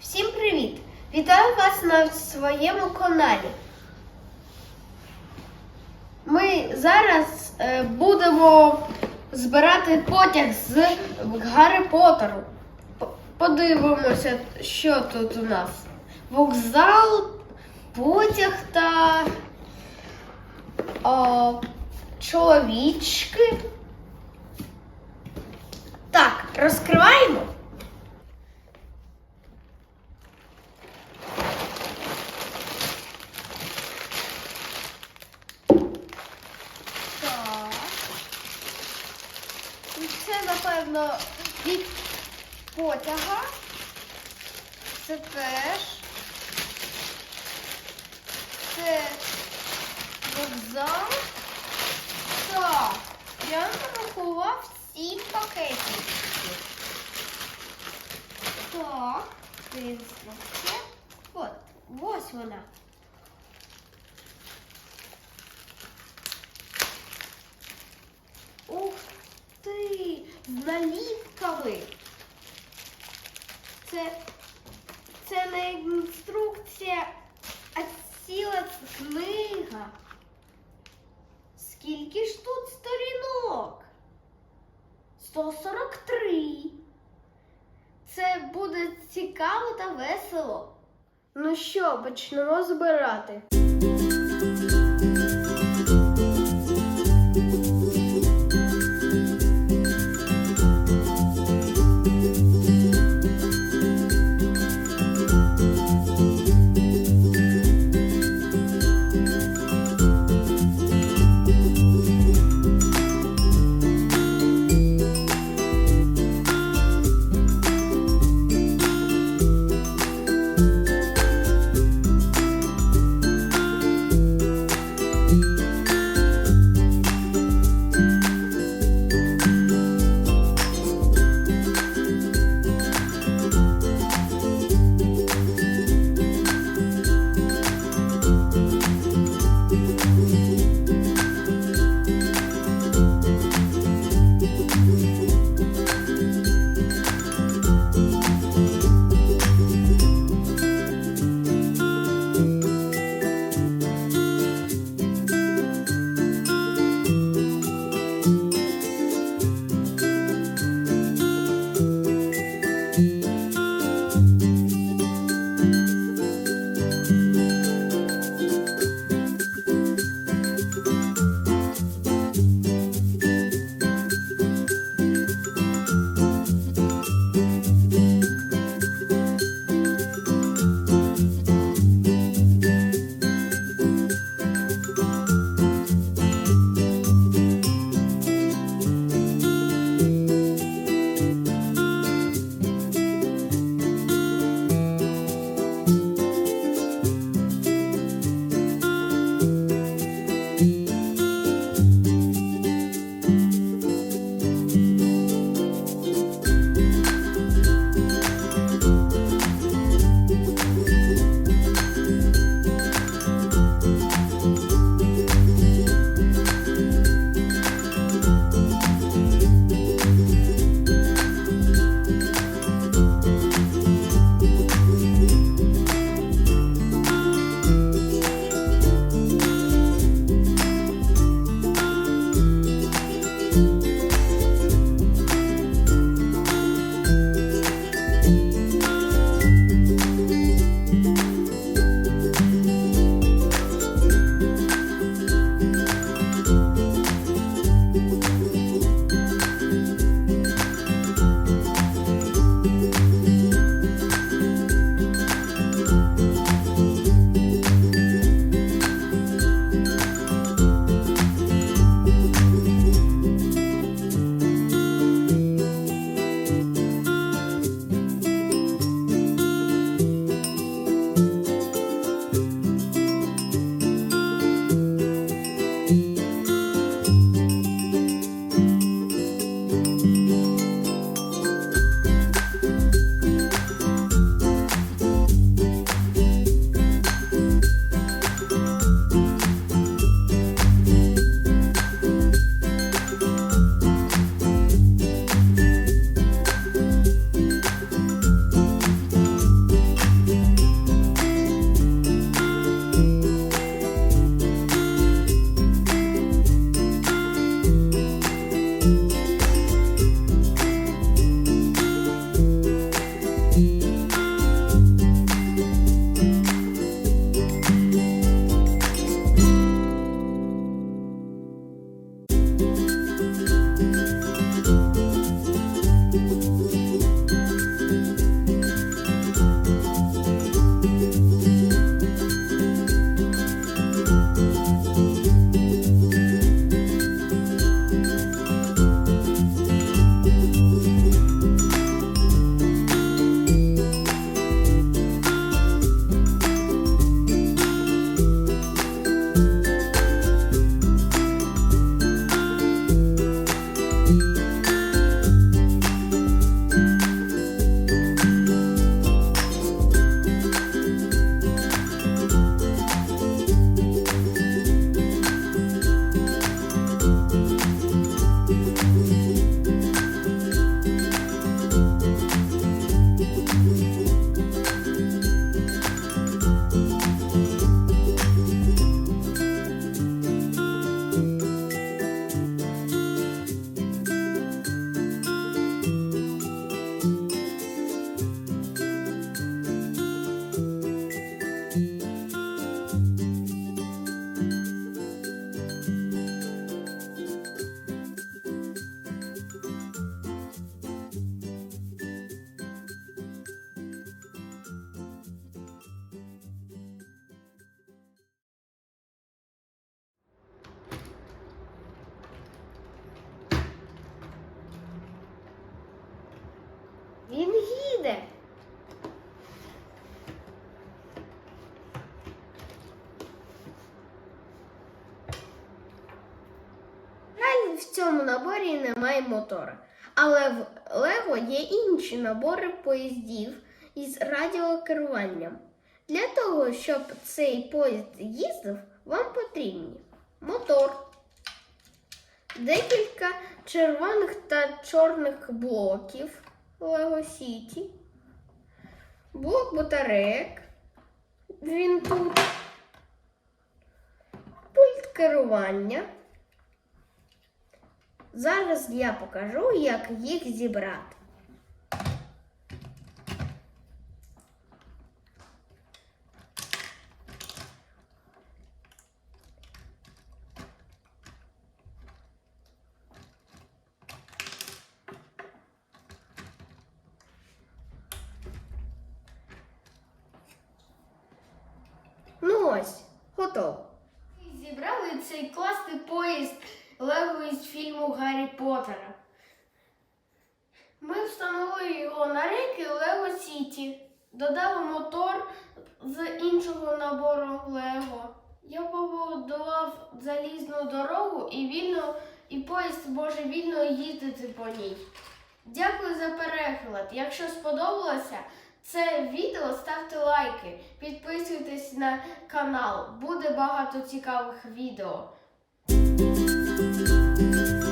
Всім привіт! Вітаю вас на своєму каналі. Ми зараз е, будемо збирати потяг з Гаррі Поттеру. Подивимося, що тут у нас. Вокзал, потяг та о, чоловічки. Так, розкриваємо. Так. І напевно, від потяга. Це теж. Це вокзал. Так. Я нарахував всі пакетики. Так. Інструкція. От, ось вона. Ух! З наліпками. Це, це не інструкція, а ціла книга. Скільки ж тут сторінок? 143. Це буде цікаво та весело. Ну що, почнемо збирати. В цьому наборі немає мотора. Але в Лего є інші набори поїздів із радіокеруванням. Для того, щоб цей поїзд їздив, вам потрібні мотор, декілька червоних та чорних блоків Lego City, блок батарейок, він тут, пульт керування. Зараз я покажу, як їх зібрати. Ну ось, готово. Зібрали цей класний поїзд Лего із фільму Гаррі Поттера. Ми встановили його на рейки Лего Сіті. Додали мотор з іншого набору Лего. Я побудував залізну дорогу і вільно, і поїзд може вільно їздити по ній. Дякую за перегляд. Якщо сподобалося це відео, ставте лайки, підписуйтесь на канал. Буде багато цікавих відео. Música